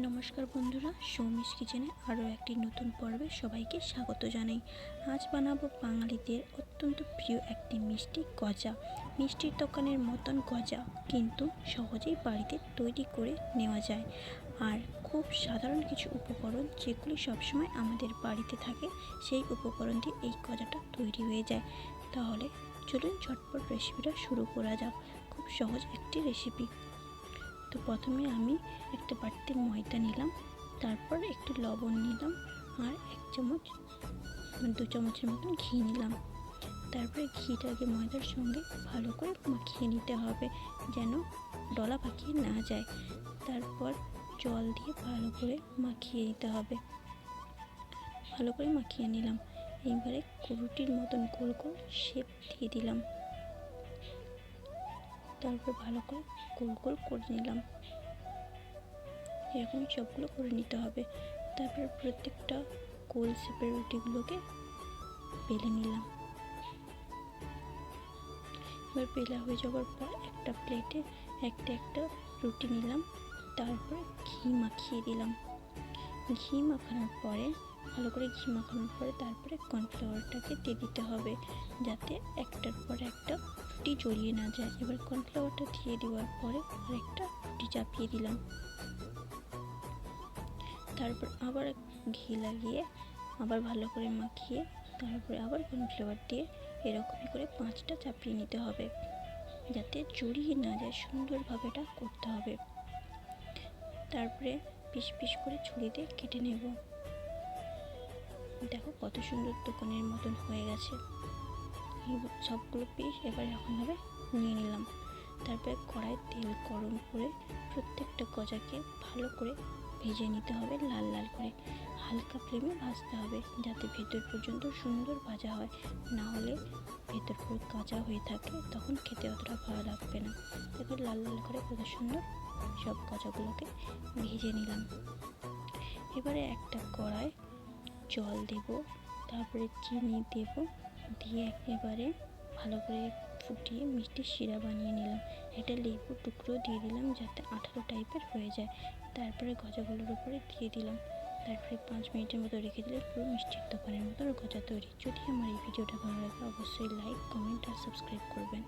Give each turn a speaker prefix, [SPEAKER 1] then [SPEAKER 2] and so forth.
[SPEAKER 1] নমস্কার বন্ধুরা সৌমিস কিচেনে আরও একটি নতুন পর্বে সবাইকে স্বাগত জানাই। আজ বানাবো বাঙালিদের অত্যন্ত প্রিয় একটি মিষ্টি গজা। মিষ্টির দোকানের মতন গজা কিন্তু সহজেই বাড়িতে তৈরি করে নেওয়া যায়। আর খুব সাধারণ কিছু উপকরণ যেগুলি সবসময় আমাদের বাড়িতে থাকে, সেই উপকরণ দিয়ে এই গজাটা তৈরি হয়ে যায়। তাহলে চলুন ঝটপট রেসিপিটা শুরু করা যাক। খুব সহজ একটি রেসিপি তো প্রথমে আমি একটা বাটিতে ময়দা নিলাম, তারপর একটু লবণ নিলাম আর এক চামচ মানে দু চামচের মতন ঘি নিলাম। তারপরে ঘিটাকে ময়দার সঙ্গে ভালো করে মাখিয়ে নিতে হবে যেন ডলা পাকিয়ে না যায়। তারপর জল দিয়ে ভালো করে মাখিয়ে নিতে হবে। ভালো করে মাখিয়ে নিলাম। এইবারে রুটির মতন গোল গোল শেপ দিয়ে দিলাম। তারপর ভালো করে গোল গোল করে নিলাম। এরকম সবগুলো করে নিতে হবে। তারপর প্রত্যেকটা গোল শেপের রুটিগুলোকে বেলে নিলাম। এবার বেলা হয়ে যাওয়ার পর একটা প্লেটে একটা একটা রুটি নিলাম। তারপর ঘি মাখিয়ে দিলাম। ঘি মাখানোর পরে ভালো করে ঘি মাখানোর পরে তারপরে কর্নফ্লাওয়ারটাকে দিয়ে দিতে হবে যাতে একটার পর একটা রুটি জড়িয়ে না যায়। এবার কর্নফ্লাওয়ারটা দিয়ে দেওয়ার পরে আরেকটা রুটি চাপিয়ে দিলাম। তারপর আবার ঘি লাগিয়ে আবার ভালো করে মাখিয়ে তারপরে আবার কর্নফ্লাওয়ার দিয়ে এরকমই করে পাঁচটা চাপিয়ে নিতে হবে যাতে জড়িয়ে না যায়, সুন্দরভাবে এটা করতে হবে। তারপরে পিস পিস করে ছুরিতে কেটে নেব। দেখো কত সুন্দর দোকানের মতন হয়ে গেছে। সবগুলো পিস এবার এরকমভাবে নিয়ে নিলাম। তারপরে কড়াই তেল গরম করে প্রত্যেকটা গজাকে ভালো করে ভেজে নিতে হবে লাল লাল করে। হালকা ফ্লেমে ভাজতে হবে যাতে ভেতর পর্যন্ত সুন্দর ভাজা হয়। না হলে ভেতর পুরো কাঁচা হয়ে থাকে, তখন খেতে অতটা ভালো লাগবে না। দেখো লাল লাল করে কত সুন্দর সব গজাগুলোকে ভেজে নিলাম। এবারে একটা কড়াই জল দেব, তারপরে চিনি দেব, দিয়ে একেবারে ভালো করে ফুটিয়ে মিষ্টি শিরা বানিয়ে নিলাম। একটা লেবু টুকরো দিয়ে দিলাম যাতে আঠালো টাইপের হয়ে যায়। তারপরে গজাগুলোর উপরে দিয়ে দিলাম। তারপরে পাঁচ মিনিটের মতো রেখে দিলে পুরো মিষ্টির দোকানের মতো গজা তৈরি। যদি আমার এই ভিডিওটা ভালো লাগে, অবশ্যই লাইক কমেন্ট আর সাবস্ক্রাইব করবেন।